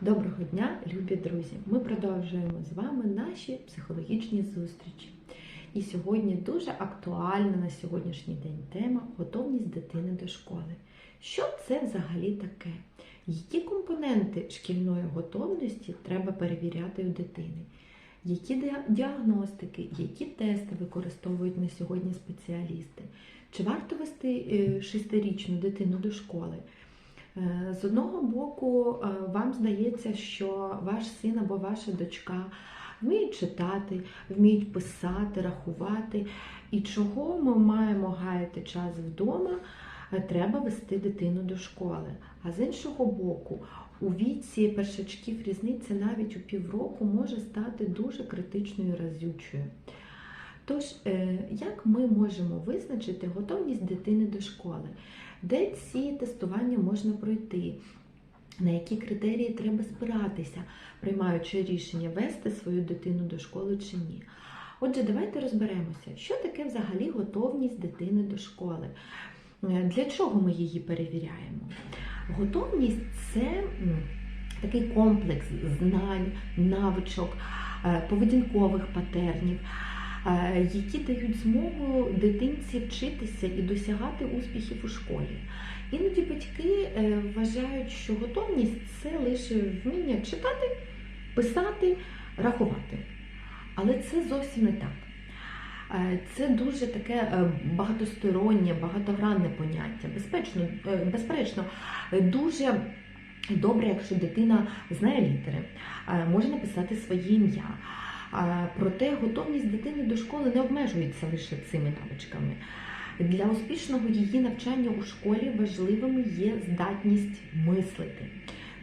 Доброго дня, любі друзі! Ми продовжуємо з вами наші психологічні зустрічі. І сьогодні дуже актуальна на сьогоднішній день тема готовність дитини до школи. Що це взагалі таке? Які компоненти шкільної готовності треба перевіряти у дитини? Які діагностики, які тести використовують на сьогодні спеціалісти? Чи варто вести е, шестирічну дитину до школи? Е, З одного боку, е, вам здається, що ваш син або ваша дочка вміють читати, вміють писати, рахувати, і чого ми маємо гаяти час вдома, е, треба вести дитину до школи. А з іншого боку, у віці першачків різниця навіть у півроку може стати дуже критичною разючою. Тож, як ми можемо визначити готовність дитини до школи? Де ці тестування можна пройти? На які критерії треба спиратися, приймаючи рішення вести свою дитину до школи чи ні? Отже, давайте розберемося, що таке взагалі готовність дитини до школи. Е, Для чого ми її перевіряємо? Готовність це такий комплекс знань, навичок, е, поведінкових патернів, які дають змогу дитинці вчитися і досягати успіхів у школі. Іноді батьки е, вважають, що готовність це лише вміння читати, писати, рахувати. Але це зовсім не так. Е, Це дуже таке е, багатостороннє, багатогранне поняття. Безпечно, е, безперечно, е, дуже добре, якщо дитина знає літери, е, може написати своє ім'я. Проте готовність дитини до школи не обмежується лише цими навичками. Для успішного її навчання у школі важливими є здатність мислити,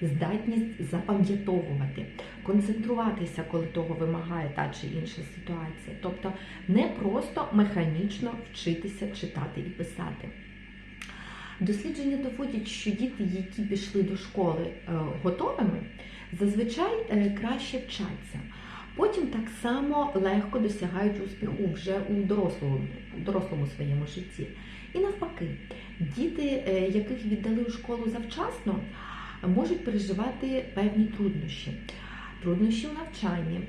здатність запам'ятовувати, концентруватися, коли того вимагає та чи інша ситуація. Тобто не просто механічно вчитися читати і писати. Дослідження доводять, що діти, які пішли до школи е, готовими, зазвичай е, краще вчаться. Потім так само легко досягають успіху вже у дорослому, дорослому своєму житті. І навпаки, діти, е, яких віддали у школу завчасно, можуть переживати певні труднощі. Труднощі в навчанні,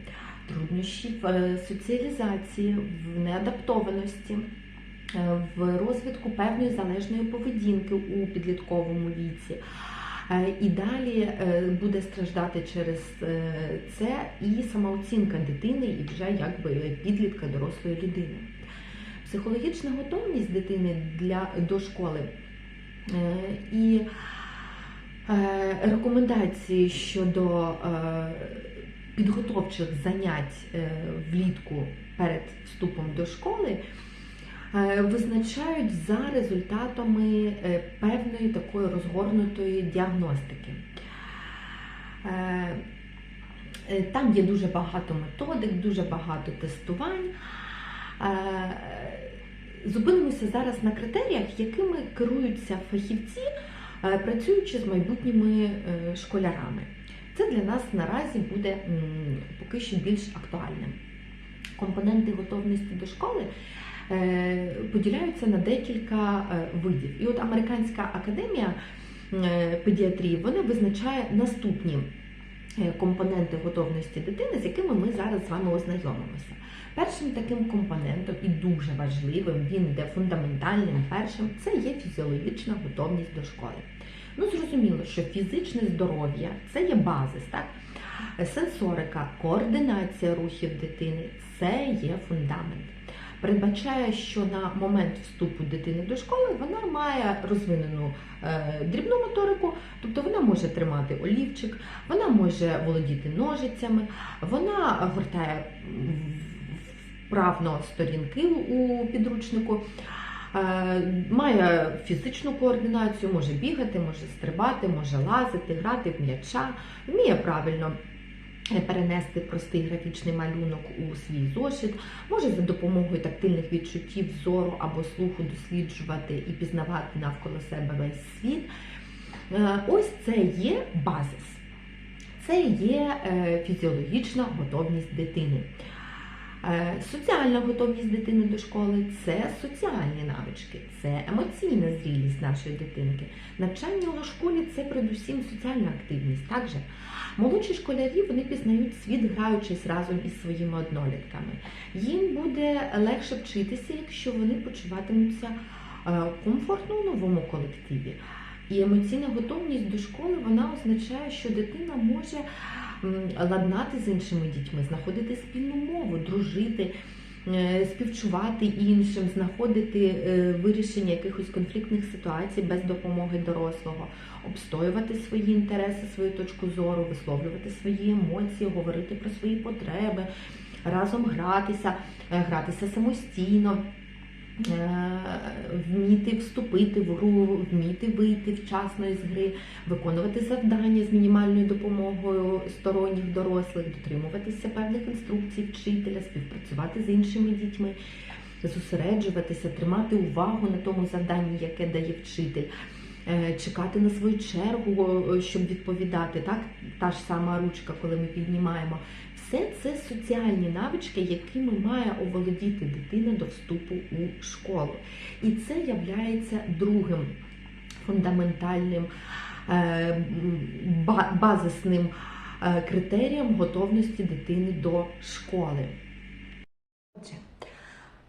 труднощі в е, соціалізації, в неадаптованості, е, в розвитку певної залежної поведінки у підлітковому віці. Е, І далі е, буде страждати через е, це і самооцінка дитини, і вже якби підлітка дорослої людини. Психологічна готовність дитини для, до школи і рекомендації щодо підготовчих занять влітку перед вступом до школи визначають за результатами е, певної такої розгорнутої діагностики. Е, е, Там є дуже багато методик, дуже багато тестувань. Е, Зупинимося зараз на критеріях, якими керуються фахівці, е, працюючи з майбутніми е, школярами. Це для нас наразі буде поки що більш актуальним. Компоненти готовності до школи е, поділяються на декілька е, видів. І от Американська академія е, педіатрії вона визначає наступні е, компоненти готовності дитини, з якими ми зараз з вами ознайомимося. Першим таким компонентом і дуже важливим, він йде фундаментальним першим, це є фізіологічна готовність до школи. Ну, зрозуміло, що фізичне здоров'я це є базис, так? Сенсорика, координація рухів дитини це є фундамент. Передбачає, що на момент вступу дитини до школи вона має розвинену е, дрібну моторику, тобто вона може тримати олівчик, вона може володіти ножицями, вона гортає вправно сторінки у підручнику. Е, Має фізичну координацію, може бігати, може стрибати, може лазити, грати в м'яча, вміє правильно перенести простий графічний малюнок у свій зошит, може за допомогою тактильних відчуттів зору або слуху досліджувати і пізнавати навколо себе весь світ. Е, Ось це є базис. Це є е, фізіологічна готовність дитини. Е, Соціальна готовність дитини до школи це соціальні навички, це емоційна зрілість нашої дитинки. Навчання у школі це передусім соціальна активність. Також молодші школярі вони пізнають світ, граючись разом із своїми однолітками. Їм буде легше вчитися, якщо вони почуватимуться е, комфортно у новому колективі. І емоційна готовність до школи вона означає, що дитина може ладнати з іншими дітьми, знаходити спільну мову, дружити, е, співчувати іншим, знаходити е, вирішення якихось конфліктних ситуацій без допомоги дорослого, обстоювати свої інтереси, свою точку зору, висловлювати свої емоції, говорити про свої потреби, разом гратися, е, гратися самостійно. Е, Вміти вступити в гру, вміти вийти вчасно із гри, виконувати завдання з мінімальною допомогою сторонніх дорослих, дотримуватися певних інструкцій вчителя, співпрацювати з іншими дітьми, зосереджуватися, тримати увагу на тому завданні, яке дає вчитель. е, Чекати на свою чергу, е, щоб відповідати, так та ж сама ручка, коли ми піднімаємо. Все це соціальні навички, якими має оволодіти дитина до вступу у школу. І це являється другим фундаментальним е, базисним е, критерієм готовності дитини до школи. Отже,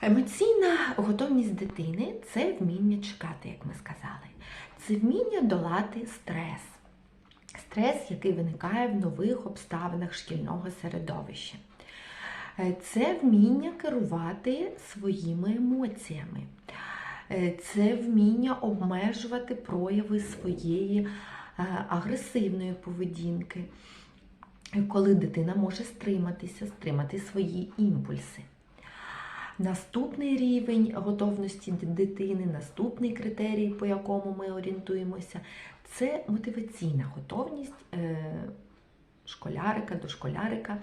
емоційна готовність дитини це вміння чекати, як ми сказали. Це вміння долати стрес. Стрес, який виникає в нових обставинах шкільного середовища. Е, Це вміння керувати своїми емоціями. Е, Це вміння обмежувати прояви своєї е, агресивної поведінки, коли дитина може стриматися, стримати свої імпульси. Наступний рівень готовності дитини, наступний критерій, по якому ми орієнтуємося, це мотиваційна готовність е, школярика до школярика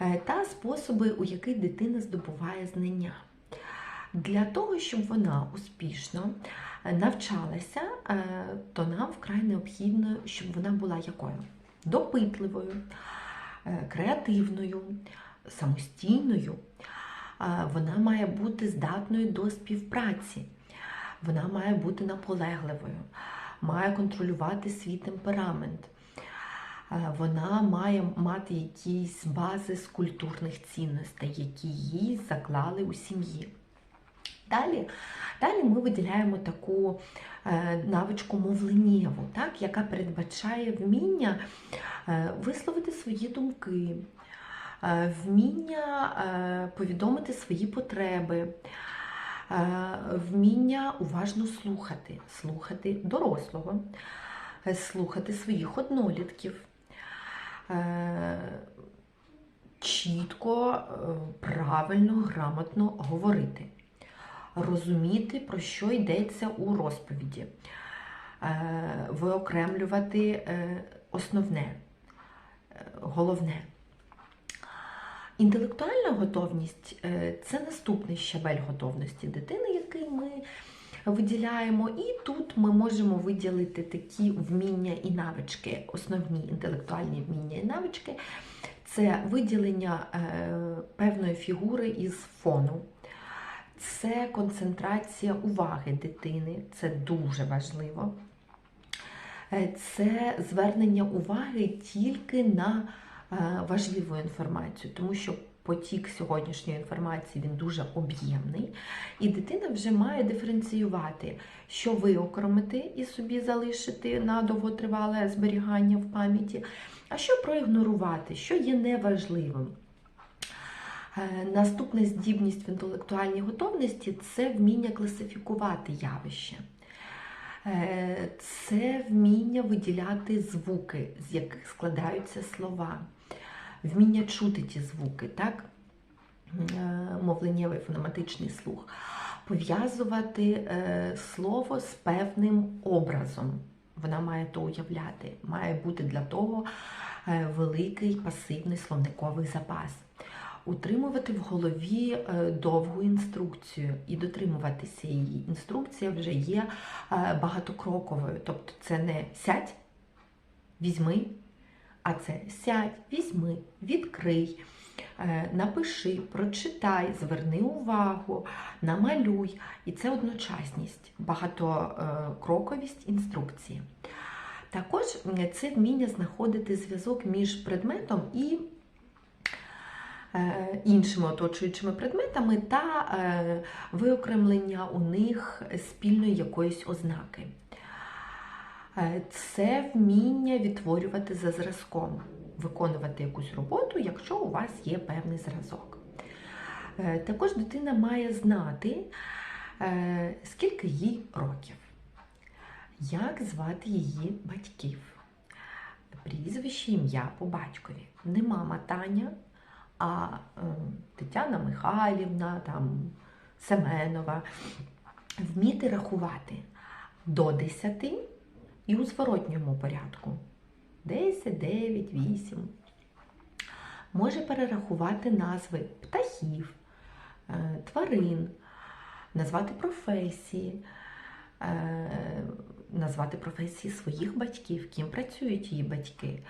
е, та способи, у яких дитина здобуває знання. Для того, щоб вона успішно е, навчалася, то нам вкрай необхідно, щоб вона була якою? Допитливою, креативною, самостійною. Вона має бути здатною до співпраці, вона має бути наполегливою, має контролювати свій темперамент. Е, Вона має мати якісь бази з культурних цінностей, які їй заклали у сім'ї. Далі, далі ми виділяємо таку е, навичку мовленнєву, так, яка передбачає вміння е, висловити свої думки, вміння повідомити свої потреби, вміння уважно слухати, слухати дорослого, е, слухати своїх однолітків. е, Чітко, е, правильно, грамотно говорити розуміти, про що йдеться у розповіді, е, виокремлювати е, основне, е, головне. Інтелектуальна готовність е, це наступний щабель готовності дитини, який ми виділяємо. І тут ми можемо виділити такі вміння і навички, основні інтелектуальні вміння і навички. Це виділення е, певної фігури із фону. Це концентрація уваги дитини, це дуже важливо. Е, Це звернення уваги тільки на важливу інформацію, тому що потік сьогоднішньої інформації він дуже об'ємний, і дитина вже має диференціювати, що виокремити і собі залишити на довготривале зберігання в пам'яті, а що проігнорувати, що є неважливим. Е, Наступна здібність в інтелектуальній готовності це вміння класифікувати явище. Е, Це вміння виділяти звуки, з яких складаються слова, вміння чути ті звуки, так? Е, мовленнєвий фонематичний слух, пов'язувати е, слово з певним образом. Вона має то уявляти, має бути для того е, великий пасивний словниковий запас. Утримувати в голові довгу інструкцію і дотримуватися її. Інструкція вже є багатокроковою, тобто це не сядь, візьми, а це сядь, візьми, відкрий, Е, Напиши, прочитай, зверни увагу, намалюй. І це одночасність, багатокроковість інструкції. Також це вміння знаходити зв'язок між предметом і е, іншими оточуючими предметами та е, виокремлення у них спільної якоїсь ознаки. Е, Це вміння відтворювати за зразком, виконувати якусь роботу, якщо у вас є певний зразок. Е, Також дитина має знати, е, скільки їй років, як звати її батьків, прізвище, ім'я по батькові. Не мама Таня, а Тетяна Михайлівна, там, Семенова. Вміти рахувати до 10 і у зворотньому порядку. 10, 9, 8. Може перерахувати назви птахів, е, тварин, назвати професії, е, назвати професії своїх батьків, ким працюють її батьки,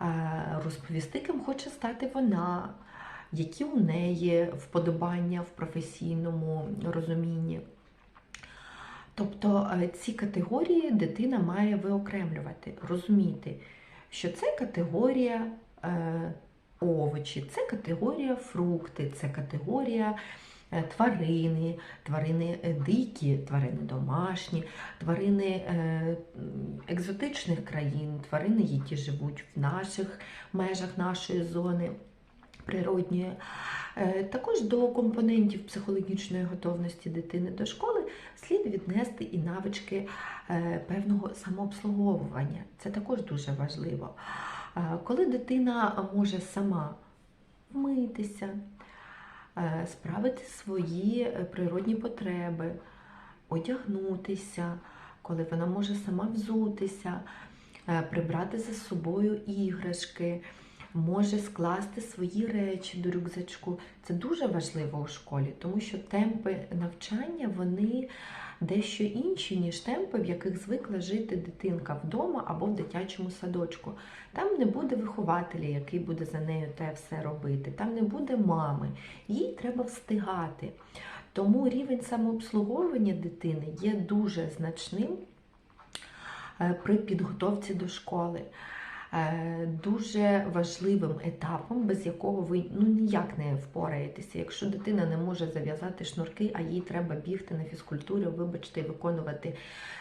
е, розповісти, ким хоче стати вона, які у неї вподобання в професійному розумінні. Тобто е, ці категорії дитина має виокремлювати, розуміти, що це категорія е, овочі, це категорія фрукти, це категорія е, тварини, тварини дикі, тварини домашні, тварини екзотичних країн, тварини, які живуть в наших межах нашої зони природньої. Е, Також до компонентів психологічної готовності дитини до школи слід віднести і навички е, певного самообслуговування. Це також дуже важливо. Е, Коли дитина може сама вмитися, справити свої природні потреби, одягнутися, коли вона може сама взутися, прибрати за собою іграшки, може скласти свої речі до рюкзачку. Це дуже важливо у школі, тому що темпи навчання вони дещо інші, ніж темпи, в яких звикла жити дитинка вдома або в дитячому садочку. Там не буде вихователя, який буде за нею те все робити, там не буде мами. Їй треба встигати. Тому рівень самообслуговування дитини є дуже значним е, при підготовці до школи. Е, Дуже важливим етапом, без якого ви ну ніяк не впораєтеся. Якщо дитина не може зав'язати шнурки, а їй треба бігти на фізкультуру, вибачте, виконувати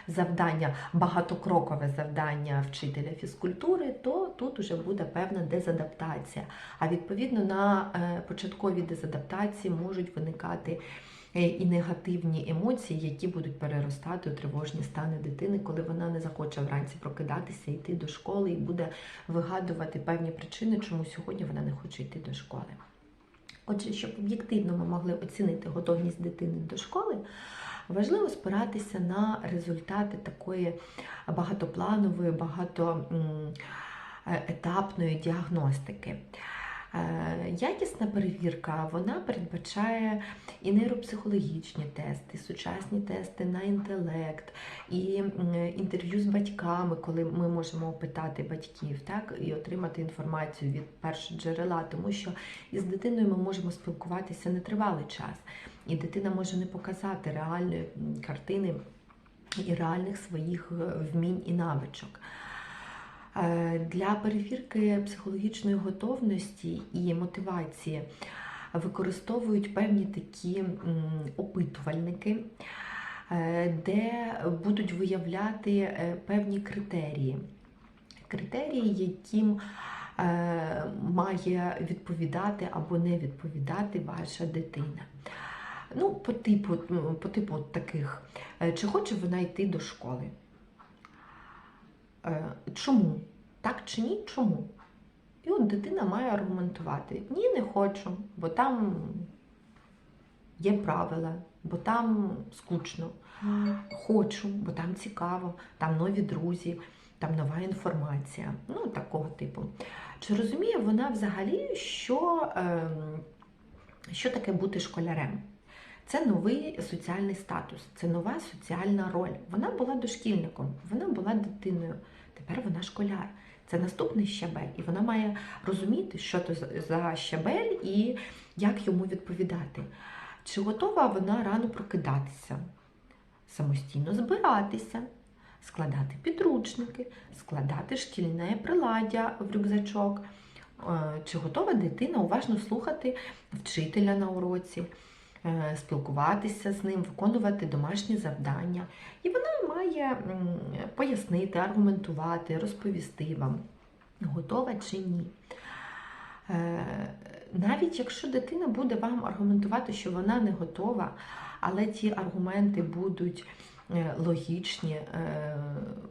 завдання, багатокрокове завдання вчителя фізкультури, то тут уже буде певна дезадаптація. А відповідно на е, початковій дезадаптації можуть виникати і негативні емоції, які будуть переростати у тривожні стани дитини, коли вона не захоче вранці прокидатися, йти до школи і буде вигадувати певні причини, чому сьогодні вона не хоче йти до школи. Отже, щоб об'єктивно ми могли оцінити готовність дитини до школи, важливо спиратися на результати такої багатопланової, багатоетапної діагностики. Е, Якісна перевірка вона передбачає і нейропсихологічні тести, і сучасні тести на інтелект, і інтерв'ю з батьками, коли ми можемо опитати батьків, так і отримати інформацію від першого джерела, тому що із дитиною ми можемо спілкуватися нетривалий час, і дитина може не показати реальної картини і реальних своїх е, вмінь і навичок. Е, Для перевірки психологічної готовності і мотивації використовують певні такі опитувальники, е, де будуть виявляти е, певні критерії. Критерії, яким має відповідати або не відповідати ваша дитина. Ну, по типу, по типу таких, чи хоче вона йти до школи? Е, Чому? Так чи ні? Чому? І от дитина має аргументувати: ні, не хочу, бо там є правила, бо там скучно. Хочу, бо там цікаво, там нові друзі, там нова інформація. Ну, такого типу. Чи розуміє вона взагалі, що, ем, що таке бути школярем? Це новий соціальний статус, це нова соціальна роль. Вона була дошкільником, вона була дитиною. Тепер вона школяр. Це наступний щабель, і вона має розуміти, що це за- щабель і як йому відповідати. Чи готова вона рано прокидатися, самостійно збиратися, складати підручники, складати шкільне приладдя в рюкзачок. Е, Чи готова дитина уважно слухати вчителя на уроці, спілкуватися з ним, виконувати домашні завдання. І вона має пояснити, аргументувати, розповісти вам, готова чи ні. Е, Навіть якщо дитина буде вам аргументувати, що вона не готова, але ті аргументи будуть е, логічні, е,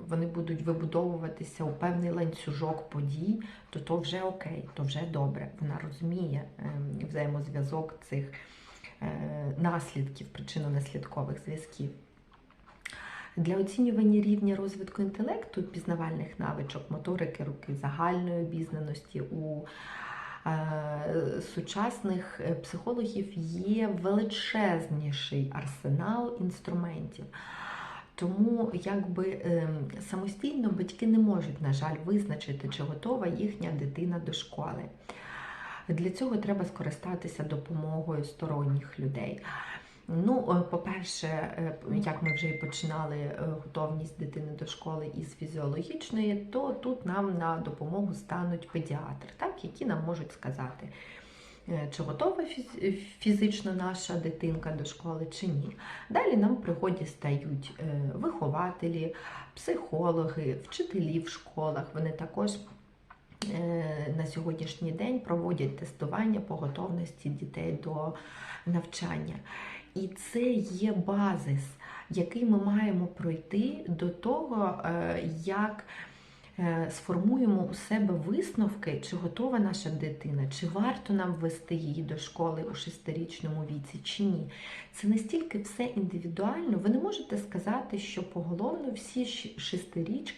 вони будуть вибудовуватися у певний ланцюжок подій, то то вже окей, то вже добре. Вона розуміє е, взаємозв'язок цих е, наслідків, причинно-наслідкових зв'язків. Для оцінювання рівня розвитку інтелекту, пізнавальних навичок, моторики руки, загальної обізнаності у е, сучасних е, психологів є величезніший арсенал інструментів. Тому якби ем, самостійно батьки не можуть, на жаль, визначити, чи готова їхня дитина до школи. Для цього треба скористатися допомогою сторонніх людей. Ну, е, по-перше, е, як ми вже і починали е, готовність дитини до школи із фізіологічної, то тут нам на допомогу стануть педіатри, так, які нам можуть сказати, чи готова фізично наша дитинка до школи, чи ні. Далі нам в пригоді стають вихователі, психологи, вчителі в школах. Вони також на сьогоднішній день проводять тестування по готовності дітей до навчання. І це є базис, який ми маємо пройти до того, е, як е, сформуємо у себе висновки, чи готова наша дитина, чи варто нам ввести її до школи у шестирічному віці, чи ні. Це настільки все індивідуально. Ви не можете сказати, що поголовно всі шестирічки